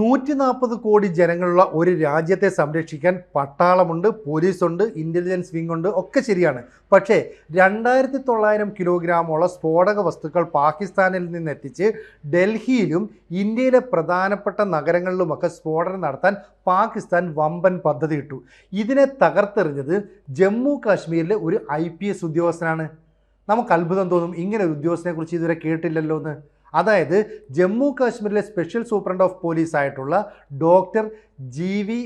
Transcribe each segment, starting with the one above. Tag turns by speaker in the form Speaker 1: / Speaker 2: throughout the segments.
Speaker 1: നൂറ്റി നാൽപ്പത് കോടി ജനങ്ങളുള്ള ഒരു രാജ്യത്തെ സംരക്ഷിക്കാൻ പട്ടാളമുണ്ട് പോലീസുണ്ട് ഇന്റലിജൻസ് വിംഗ് ഉണ്ട് ഒക്കെ ശരിയാണ്. പക്ഷേ രണ്ടായിരത്തി തൊള്ളായിരം കിലോഗ്രാമോളം സ്ഫോടക വസ്തുക്കൾ പാകിസ്ഥാനിൽ നിന്ന് എത്തിച്ച് ഡൽഹിയിലും ഇന്ത്യയിലെ പ്രധാനപ്പെട്ട നഗരങ്ങളിലുമൊക്കെ സ്ഫോടനം നടത്താൻ പാകിസ്ഥാൻ വമ്പൻ പദ്ധതി ഇട്ടു. ഇതിനെ തകർത്തെറിഞ്ഞത് ജമ്മു കാശ്മീരിലെ ഒരു ഐ ഉദ്യോഗസ്ഥനാണ്. നമുക്ക് അത്ഭുതം തോന്നും ഇങ്ങനെ ഒരു ഉദ്യോഗസ്ഥനെക്കുറിച്ച് ഇതുവരെ കേട്ടില്ലല്ലോ എന്ന് അതായത് ജമ്മു കാശ്മീരിലെ സ്പെഷ്യൽ സൂപ്രണ്ട് ഓഫ് പോലീസ് ആയിട്ടുള്ള doctor G V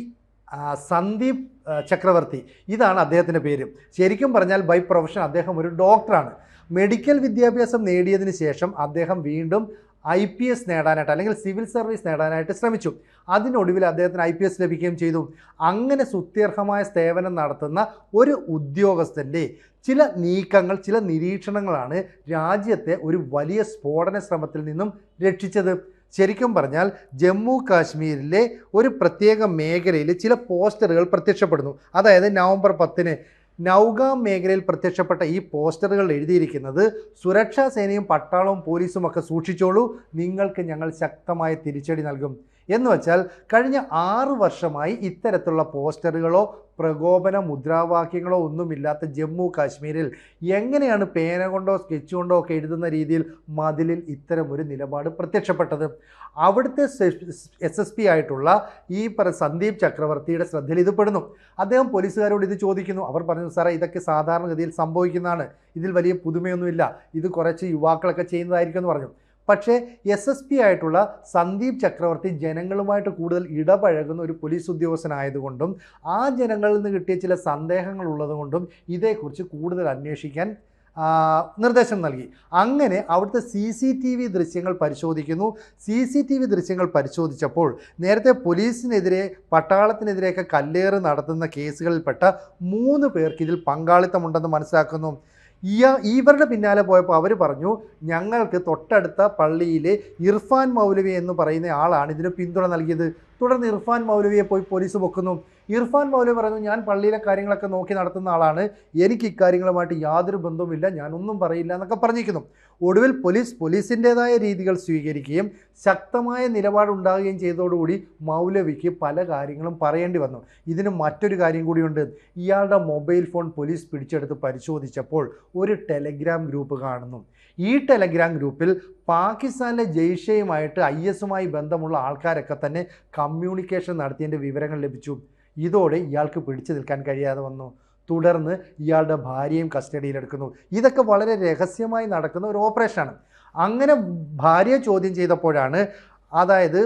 Speaker 1: Sandeep Chakravarthy. ഇതാണ് അദ്ദേഹത്തിന്റെ പേര്. ശരിക്കും പറഞ്ഞാൽ ബൈ പ്രൊഫഷൻ അദ്ദേഹം ഒരു ഡോക്ടറാണ് മെഡിക്കൽ വിദ്യാഭ്യാസം നേടിയതിന് ശേഷം അദ്ദേഹം വീണ്ടും ഐ പി എസ് നേടാനായിട്ട് അല്ലെങ്കിൽ സിവിൽ സർവീസ് നേടാനായിട്ട് ശ്രമിച്ചു. അതിനൊടുവിൽ അദ്ദേഹത്തിന് ഐ പി എസ് ലഭിക്കുകയും ചെയ്തു. അങ്ങനെ സുത്യർഹമായ സേവനം നടത്തുന്ന ഒരു ഉദ്യോഗസ്ഥന്റെ ചില നീക്കങ്ങൾ ചില നിരീക്ഷണങ്ങളാണ് രാജ്യത്തെ ഒരു വലിയ സ്ഫോടന ശ്രമത്തിൽ നിന്നും രക്ഷിച്ചത്. ശരിക്കും പറഞ്ഞാൽ ജമ്മു കാശ്മീരിലെ ഒരു പ്രത്യേക മേഖലയിൽ ചില പോസ്റ്ററുകൾ പ്രത്യക്ഷപ്പെടുന്നു. അതായത് നവംബർ പത്തിന് നൗഗാം മേഖലയിൽ പ്രത്യക്ഷപ്പെട്ട ഈ പോസ്റ്ററുകൾ എഴുതിയിരിക്കുന്നത് സുരക്ഷാ സേനയും പട്ടാളവും പോലീസും ഒക്കെ സൂക്ഷിച്ചോളൂ. നിങ്ങൾക്ക് ഞങ്ങൾ ശക്തമായ തിരിച്ചടി നൽകും. എന്ന് വെച്ചാൽ കഴിഞ്ഞ ആറ് വർഷമായി ഇത്തരത്തിലുള്ള പോസ്റ്ററുകളോ പ്രകോപന മുദ്രാവാക്യങ്ങളോ ഒന്നുമില്ലാത്ത ജമ്മു കാശ്മീരിൽ എങ്ങനെയാണ് പേന കൊണ്ടോ സ്കെച്ച് കൊണ്ടോ ഒക്കെ എഴുതുന്ന രീതിയിൽ മതിലിൽ ഇത്തരം ഒരു നിലപാട് പ്രത്യക്ഷപ്പെട്ടത്? അവിടുത്തെ എസ് എസ് പി ആയിട്ടുള്ള ഈ പറ സന്ദീപ് ചക്രവർത്തിയുടെ ശ്രദ്ധയിൽ ഇത് പെടുന്നു. അദ്ദേഹം പോലീസുകാരോട് ഇത് ചോദിക്കുന്നു. അവർ പറഞ്ഞു സാറേ ഇതൊക്കെ സാധാരണഗതിയിൽ സംഭവിക്കുന്നതാണ്. ഇതിൽ വലിയ പുതുമയൊന്നുമില്ല. ഇത് കുറച്ച് യുവാക്കളൊക്കെ ചെയ്യുന്നതായിരിക്കും എന്ന് പറഞ്ഞു. പക്ഷേ എസ് എസ് പി ആയിട്ടുള്ള സന്ദീപ് ചക്രവർത്തി ജനങ്ങളുമായിട്ട് കൂടുതൽ ഇടപഴകുന്ന ഒരു പോലീസ് ഉദ്യോഗസ്ഥനായതുകൊണ്ടും ആ ജനങ്ങളിൽ നിന്ന് കിട്ടിയ ചില സന്ദേഹങ്ങൾ ഉള്ളതുകൊണ്ടും ഇതേക്കുറിച്ച് കൂടുതൽ അന്വേഷിക്കാൻ നിർദ്ദേശം നൽകി. അങ്ങനെ അവിടുത്തെ സി സി ടി വി ദൃശ്യങ്ങൾ പരിശോധിക്കുന്നു. സി സി ടി വി ദൃശ്യങ്ങൾ പരിശോധിച്ചപ്പോൾ നേരത്തെ പോലീസിനെതിരെ പട്ടാളത്തിനെതിരെയൊക്കെ കല്ലേറ് നടത്തുന്ന കേസുകളിൽപ്പെട്ട മൂന്ന് പേർക്ക് ഇതിൽ പങ്കാളിത്തമുണ്ടെന്ന് മനസ്സിലാക്കുന്നു. ഇയ ഇവരുടെ പിന്നാലെ പോയപ്പോൾ അവർ പറഞ്ഞു ഞങ്ങൾക്ക് തൊട്ടടുത്ത പള്ളിയിലെ ഇർഫാൻ മൗലവി എന്ന് പറയുന്ന ആളാണ് ഇതിന് പിന്തുണ നൽകിയത്. തുടർന്ന് ഇർഫാൻ മൗലവിയെ പോയി പോലീസ് പൊക്കുന്നു. ഇർഫാൻ മൗലവി പറയുന്നു ഞാൻ പള്ളിയിലെ കാര്യങ്ങളൊക്കെ നോക്കി നടത്തുന്ന ആളാണ്. എനിക്ക് ഇക്കാര്യങ്ങളുമായിട്ട് യാതൊരു ബന്ധവുമില്ല. ഞാനൊന്നും പറയില്ല എന്നൊക്കെ പറഞ്ഞിരിക്കുന്നു. ഒടുവിൽ പോലീസ് പോലീസിന്റെതായ രീതികൾ സ്വീകരിക്കുകയും ശക്തമായ നിലപാടുണ്ടാകുകയും ചെയ്തതോടുകൂടി മൗലവിക്ക് പല കാര്യങ്ങളും പറയേണ്ടി വന്നു. ഇതിന് മറ്റൊരു കാര്യം കൂടിയുണ്ട്. ഇയാളുടെ മൊബൈൽ ഫോൺ പോലീസ് പിടിച്ചെടുത്ത് പരിശോധിച്ചപ്പോൾ ഒരു ടെലഗ്രാം ഗ്രൂപ്പ് കാണുന്നു. ഈ ടെലഗ്രാം ഗ്രൂപ്പിൽ പാകിസ്ഥാനിലെ ജെയ്ഷയുമായിട്ട് ഐ എസുമായി ബന്ധമുള്ള ആൾക്കാരൊക്കെ തന്നെ കമ്മ്യൂണിക്കേഷൻ നടത്തിയതിന്റെ വിവരങ്ങൾ ലഭിച്ചു. ഇതോടെ ഇയാൾക്ക് പിടിച്ചു നിൽക്കാൻ കഴിയാതെ വന്നു. തുടർന്ന് ഇയാളുടെ ഭാര്യയും കസ്റ്റഡിയിലെടുക്കുന്നു ഇതൊക്കെ വളരെ രഹസ്യമായി നടക്കുന്ന ഒരു ഓപ്പറേഷനാണ്. അങ്ങനെ ഭാര്യയെ ചോദ്യം ചെയ്തപ്പോഴാണ് അതായത്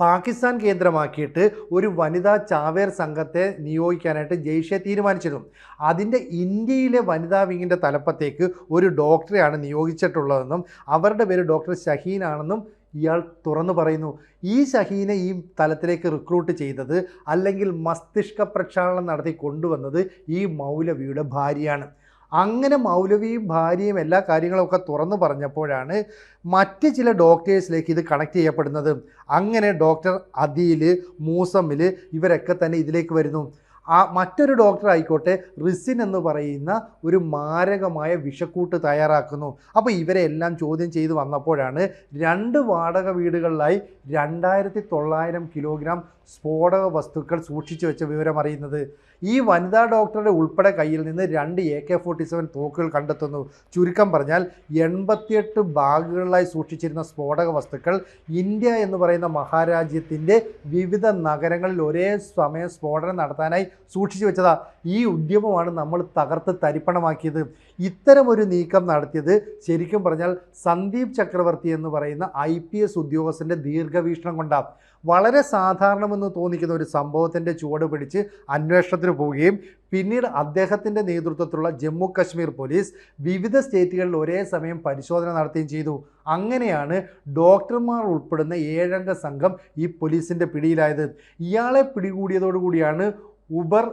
Speaker 1: പാകിസ്ഥാൻ കേന്ദ്രമാക്കിയിട്ട് ഒരു വനിതാ ചാവേർ സംഘത്തെ നിയോഗിക്കാനായിട്ട് ജെയ്ഷെ തീരുമാനിച്ചിരുന്നു അതിന്റെ ഇന്ത്യയിലെ വനിതാ വിങ്ങിന്റെ തലപ്പത്തേക്ക് ഒരു ഡോക്ടറെയാണ് നിയോഗിച്ചിട്ടുള്ളതെന്നും അവരുടെ പേര് ഡോക്ടർ ഷഹീൻ ആണെന്നും ഇയാൾ തുറന്നു പറയുന്നു ഈ ഷഹീനെ ഈ തലത്തിലേക്ക് റിക്രൂട്ട് ചെയ്തത് അല്ലെങ്കിൽ മസ്തിഷ്ക പ്രക്ഷാളനം നടത്തി കൊണ്ടുവന്നത് ഈ മൗലവിയുടെ ഭാര്യയാണ്. അങ്ങനെ മൗലവിയും ഭാര്യയും എല്ലാ കാര്യങ്ങളൊക്കെ തുറന്നു പറഞ്ഞപ്പോഴാണ് മറ്റ് ചില ഡോക്ടേഴ്സിലേക്ക് ഇത് കണക്ട് ചെയ്യപ്പെടുന്നത്. അങ്ങനെ ഡോക്ടർ അദീൽ മൂസമ്മിൽ ഇവരൊക്കെ തന്നെ ഇതിലേക്ക് വരുന്നു. ആ മറ്റൊരു ഡോക്ടർ ആയിക്കോട്ടെ റിസിൻ എന്ന് പറയുന്ന ഒരു മാരകമായ വിഷക്കൂട്ട് തയ്യാറാക്കുന്നു. അപ്പോൾ ഇവരെ എല്ലാം ചോദ്യം ചെയ്ത് വന്നപ്പോഴാണ് രണ്ട് വാടക വീടുകളിലായി രണ്ടായിരത്തി തൊള്ളായിരം കിലോഗ്രാം സ്ഫോടക വസ്തുക്കൾ സൂക്ഷിച്ചു വെച്ച വിവരം അറിയുന്നത്. ഈ വനിതാ ഡോക്ടറുടെ ഉൾപ്പെടെ കയ്യിൽ നിന്ന് രണ്ട് എ കെ ഫോർട്ടി സെവൻ തോക്കുകൾ കണ്ടെത്തുന്നു. ചുരുക്കം പറഞ്ഞാൽ എൺപത്തിയെട്ട് ബാഗുകളിലായി സൂക്ഷിച്ചിരുന്ന സ്ഫോടക വസ്തുക്കൾ ഇന്ത്യ എന്ന് പറയുന്ന മഹാരാജ്യത്തിന്റെ വിവിധ നഗരങ്ങളിൽ ഒരേ സമയം സ്ഫോടനം നടത്താനായി സൂക്ഷിച്ചു വെച്ചതാ. ഈ ഉദ്യമമാണ് നമ്മൾ തകർത്ത് തരിപ്പണമാക്കിയത്. ഇത്തരമൊരു നീക്കം നടത്തിയത് ശരിക്കും പറഞ്ഞാൽ സന്ദീപ് ചക്രവർത്തി എന്ന് പറയുന്ന ഐ പി എസ് ഉദ്യോഗസ്ഥന്റെ ദീർഘവീക്ഷണം കൊണ്ടാണ് വളരെ സാധാരണമെന്ന് തോന്നിക്കുന്ന ഒരു സംഭവത്തിന്റെ ചുവട് പിടിച്ച് അന്വേഷണത്തിന് പോവുകയും പിന്നീട് അദ്ദേഹത്തിന്റെ നേതൃത്വത്തിലുള്ള ജമ്മു കശ്മീർ പോലീസ് വിവിധ സ്റ്റേറ്റുകളിൽ ഒരേ സമയം പരിശോധന നടത്തുകയും ചെയ്തു. അങ്ങനെയാണ് ഡോക്ടർമാർ ഉൾപ്പെടുന്ന ഏഴംഗ സംഘം ഈ പോലീസിന്റെ പിടിയിലായത്. ഇയാളെ പിടികൂടിയതോടുകൂടിയാണ് ഉബർ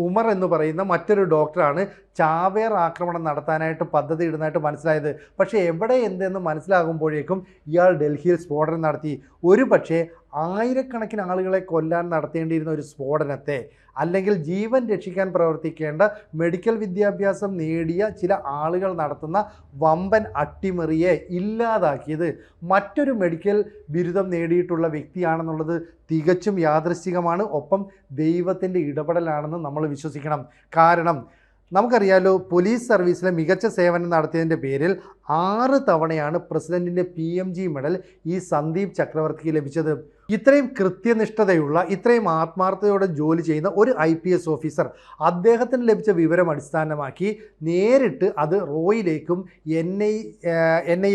Speaker 1: ഉമർ എന്ന് പറയുന്ന മറ്റൊരു ഡോക്ടറാണ് ചാവേർ ആക്രമണം നടത്താനായിട്ട് പദ്ധതി ഇടുന്നതായിട്ട് മനസ്സിലായത്. പക്ഷേ എവിടെ എന്തെന്ന് മനസ്സിലാകുമ്പോഴേക്കും ഇയാൾ ഡൽഹിയിൽ സ്ഫോടനം നടത്തി. ഒരു പക്ഷേ ആയിരക്കണക്കിന് ആളുകളെ കൊല്ലാൻ നടത്തേണ്ടിയിരുന്ന ഒരു സ്ഫോടനത്തെ അല്ലെങ്കിൽ ജീവൻ രക്ഷിക്കാൻ പ്രവർത്തിക്കേണ്ട മെഡിക്കൽ വിദ്യാഭ്യാസം നേടിയ ചില ആളുകൾ നടത്തുന്ന വമ്പൻ അട്ടിമറിയെ ഇല്ലാതാക്കിയത് മറ്റൊരു മെഡിക്കൽ ബിരുദം നേടിയിട്ടുള്ള വ്യക്തിയാണെന്നുള്ളത് തികച്ചും യാദൃശ്ചികമാണ്. ഒപ്പം ദൈവത്തിന്റെ ഇടപെടലാണെന്ന് നമ്മൾ വിശ്വസിക്കണം. കാരണം നമുക്കറിയാലോ പോലീസ് സർവീസിലെ മികച്ച സേവനം നടത്തിയതിന്റെ പേരിൽ ആറ് തവണയാണ് പ്രസിഡന്റിന്റെ പി എം ജി മെഡൽ ഈ സന്ദീപ് ചക്രവർത്തിക്ക് ലഭിച്ചത്. ഇത്രയും കൃത്യനിഷ്ഠതയുള്ള ഇത്രയും ആത്മാർത്ഥതയോടെ ജോലി ചെയ്യുന്ന ഒരു ഐ പി എസ് ഓഫീസർ അദ്ദേഹത്തിന് ലഭിച്ച വിവരം അടിസ്ഥാനമാക്കി നേരിട്ട് അത് റോയിലേക്കും എൻ ഐ എൻ ഐ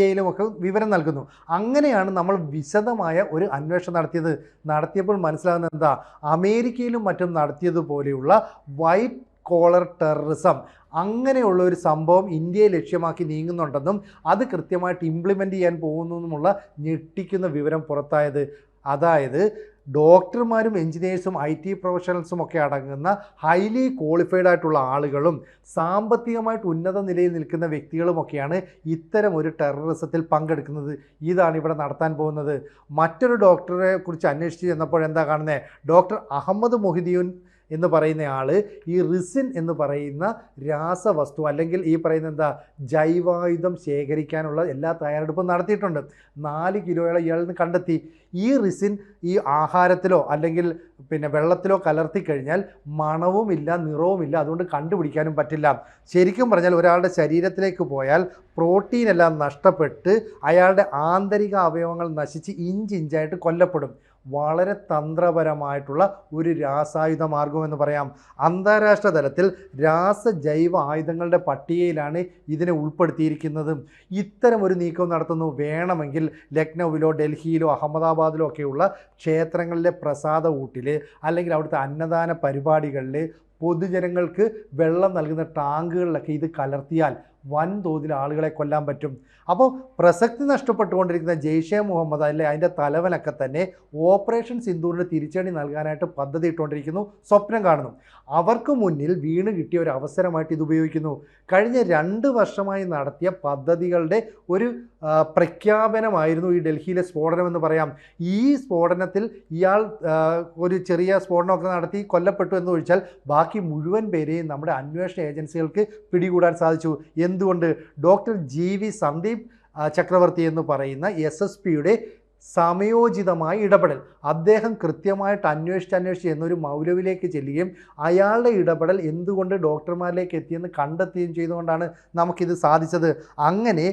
Speaker 1: വിവരം നൽകുന്നു. അങ്ങനെയാണ് നമ്മൾ വിശദമായ ഒരു അന്വേഷണം നടത്തിയത്. നടത്തിയപ്പോൾ മനസ്സിലാകുന്നത് എന്താ? അമേരിക്കയിലും മറ്റും നടത്തിയതുപോലെയുള്ള വൈറ്റ് കോളർ ടെററിസം അങ്ങനെയുള്ള ഒരു സംഭവം ഇന്ത്യയെ ലക്ഷ്യമാക്കി നീങ്ങുന്നുണ്ടെന്നും അത് കൃത്യമായിട്ട് ഇംപ്ലിമെന്റ് ചെയ്യാൻ പോകുന്നതുമുള്ള ഞെട്ടിക്കുന്ന വിവരം പുറത്തായത്. അതായത് ഡോക്ടർമാരും എഞ്ചിനീയേഴ്സും ഐ ടി പ്രൊഫഷണൽസും ഒക്കെ അടങ്ങുന്ന ഹൈലി ക്വാളിഫൈഡ് ആയിട്ടുള്ള ആളുകളും സാമ്പത്തികമായിട്ട് ഉന്നത നിലയിൽ നിൽക്കുന്ന വ്യക്തികളുമൊക്കെയാണ് ഇത്തരം ഒരു ടെററിസത്തിൽ പങ്കെടുക്കുന്നത്. ഇതാണ് ഇവിടെ നടത്താൻ പോകുന്നത്. മറ്റൊരു ഡോക്ടറെ കുറിച്ച് അന്വേഷിച്ച് ചെന്നപ്പോൾ എന്താ കാണുന്നത് ഡോക്ടർ അഹമ്മദ് മൊഹിദ്ദീൻ എന്ന് പറയുന്ന ആൾ ഈ റിസിൻ എന്ന് പറയുന്ന രാസവസ്തു അല്ലെങ്കിൽ ഈ പറയുന്ന എന്താ ജൈവായുധം ശേഖരിക്കാനുള്ള എല്ലാ തയ്യാറെടുപ്പും നടത്തിയിട്ടുണ്ട്. നാല് കിലോയോളം ഇയാൾ നിന്ന് കണ്ടെത്തി. ഈ റിസിൻ ഈ ആഹാരത്തിലോ അല്ലെങ്കിൽ പിന്നെ വെള്ളത്തിലോ കലർത്തി കഴിഞ്ഞാൽ മണവുമില്ല നിറവുമില്ല അതുകൊണ്ട് കണ്ടുപിടിക്കാനും പറ്റില്ല. ശരിക്കും പറഞ്ഞാൽ ഒരാളുടെ ശരീരത്തിലേക്ക് പോയാൽ പ്രോട്ടീൻ എല്ലാം നഷ്ടപ്പെട്ട് അയാളുടെ ആന്തരിക അവയവങ്ങൾ നശിച്ച് ഇഞ്ചിഞ്ചായിട്ട് കൊല്ലപ്പെടും. വളരെ തന്ത്രപരമായിട്ടുള്ള ഒരു രാസായുധ മാർഗമെന്ന് പറയാം. അന്താരാഷ്ട്ര തലത്തിൽ രാസ ജൈവ ആയുധങ്ങളുടെ പട്ടികയിലാണ് ഇതിനെ ഉൾപ്പെടുത്തിയിരിക്കുന്നത്. ഇത്തരം ഒരു നീക്കം നടത്തുന്നു. വേണമെങ്കിൽ ലക്നൌവിലോ ഡൽഹിയിലോ അഹമ്മദാബാദിലോ ഒക്കെയുള്ള ക്ഷേത്രങ്ങളിലെ പ്രസാദ ഊട്ടിൽ അല്ലെങ്കിൽ അവിടുത്തെ അന്നദാന പരിപാടികളിൽ പൊതുജനങ്ങൾക്ക് വെള്ളം നൽകുന്ന ടാങ്കുകളിലൊക്കെ ഇത് കലർത്തിയാൽ വൻതോതിൽ ആളുകളെ കൊല്ലാൻ പറ്റും. അപ്പോൾ പ്രസക്തി നഷ്ടപ്പെട്ടുകൊണ്ടിരിക്കുന്ന ജെയ്ഷെ മുഹമ്മദ് അല്ലെ അതിന്റെ തലവനൊക്കെ തന്നെ ഓപ്പറേഷൻ സിന്ധൂരിന് തിരിച്ചടി നൽകാനായിട്ട് പദ്ധതി ഇട്ടുകൊണ്ടിരിക്കുന്നു. സ്വപ്നം കാണുന്നു. അവർക്ക് മുന്നിൽ വീണ് കിട്ടിയ ഒരു അവസരമായിട്ട് ഇത് ഉപയോഗിക്കുന്നു. കഴിഞ്ഞ രണ്ട് വർഷമായി നടത്തിയ പദ്ധതികളുടെ ഒരു പ്രഖ്യാപനമായിരുന്നു ഈ ഡൽഹിയിലെ സ്ഫോടനം എന്ന് പറയാം. ഈ സ്ഫോടനത്തിൽ ഇയാൾ ഒരു ചെറിയ സ്ഫോടനമൊക്കെ നടത്തി കൊല്ലപ്പെട്ടു എന്ന് ബാക്കി മുഴുവൻ പേരെയും നമ്മുടെ അന്വേഷണ ഏജൻസികൾക്ക് പിടികൂടാൻ സാധിച്ചു. എന്തുകൊണ്ട്? Doctor G V Sandeep Chakravarthy എന്ന് പറയുന്ന എസ് എസ് പിയുടെ സമയോചിതമായ ഇടപെടൽ. അദ്ദേഹം കൃത്യമായിട്ട് അന്വേഷിച്ച് അന്വേഷിച്ച് എന്നൊരു മൗലവിലേക്ക് ചെല്ലുകയും അയാളുടെ ഇടപെടൽ എന്തുകൊണ്ട് ഡോക്ടർമാരിലേക്ക് എത്തിയെന്ന് കണ്ടെത്തുകയും ചെയ്തുകൊണ്ടാണ് നമുക്കിത് സാധിച്ചത്. അങ്ങനെ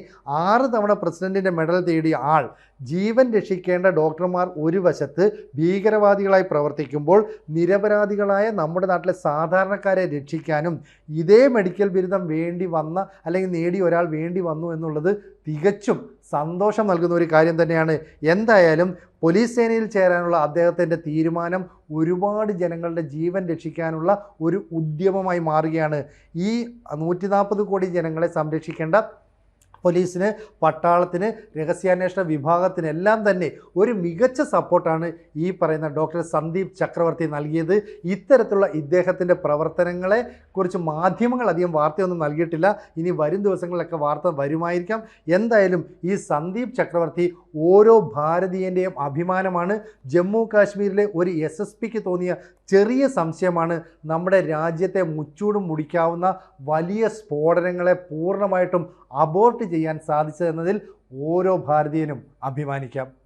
Speaker 1: ആറ് തവണ പ്രസിഡന്റിന്റെ മെഡൽ തേടിയ ആൾ ജീവൻ രക്ഷിക്കേണ്ട ഡോക്ടർമാർ ഒരു വശത്ത് ഭീകരവാദികളായി പ്രവർത്തിക്കുമ്പോൾ നിരപരാധികളായ നമ്മുടെ നാട്ടിലെ സാധാരണക്കാരെ രക്ഷിക്കാനും ഇതേ മെഡിക്കൽ ബിരുദം വേണ്ടി വന്ന അല്ലെങ്കിൽ നേടിയ ഒരാൾ വേണ്ടി വന്നു എന്നുള്ളത് തികച്ചും സന്തോഷം നൽകുന്ന ഒരു കാര്യം തന്നെയാണ്. എന്തായാലും പോലീസ് സേനയിൽ ചേരാനുള്ള അദ്ദേഹത്തിന്റെ തീരുമാനം ഒരുപാട് ജനങ്ങളുടെ ജീവൻ രക്ഷിക്കാനുള്ള ഒരു ഉദ്യമമായി മാറുകയാണ്. ഈ നൂറ്റി കോടി ജനങ്ങളെ സംരക്ഷിക്കേണ്ട പോലീസിന് പട്ടാളത്തിന് രഹസ്യാന്വേഷണ വിഭാഗത്തിനെല്ലാം തന്നെ ഒരു മികച്ച സപ്പോർട്ടാണ് ഈ പറയുന്ന ഡോക്ടർ സന്ദീപ് ചക്രവർത്തി നൽകിയത്. ഇത്തരത്തിലുള്ള ഇദ്ദേഹത്തിന്റെ പ്രവർത്തനങ്ങളെ കുറിച്ച് മാധ്യമങ്ങൾ അധികം വാർത്തയൊന്നും നൽകിയിട്ടില്ല. ഇനി വരും ദിവസങ്ങളിലൊക്കെ വാർത്ത വരുമായിരിക്കാം. എന്തായാലും ഈ സന്ദീപ് ചക്രവർത്തി ഓരോ ഭാരതീയന്റെയും അഭിമാനമാണ്. ജമ്മു കാശ്മീരിലെ ഒരു എസ് എസ് പിക്ക് തോന്നിയ ചെറിയ സംശയമാണ് നമ്മുടെ രാജ്യത്തെ മുച്ചൂടും മുടിക്കാവുന്ന വലിയ സ്ഫോടനങ്ങളെ പൂർണമായിട്ടും അബോർട്ട് ചെയ്യാൻ സാധിച്ചതെന്നതിൽ ഓരോ ഭാരതീയനും അഭിമാനിക്കാം.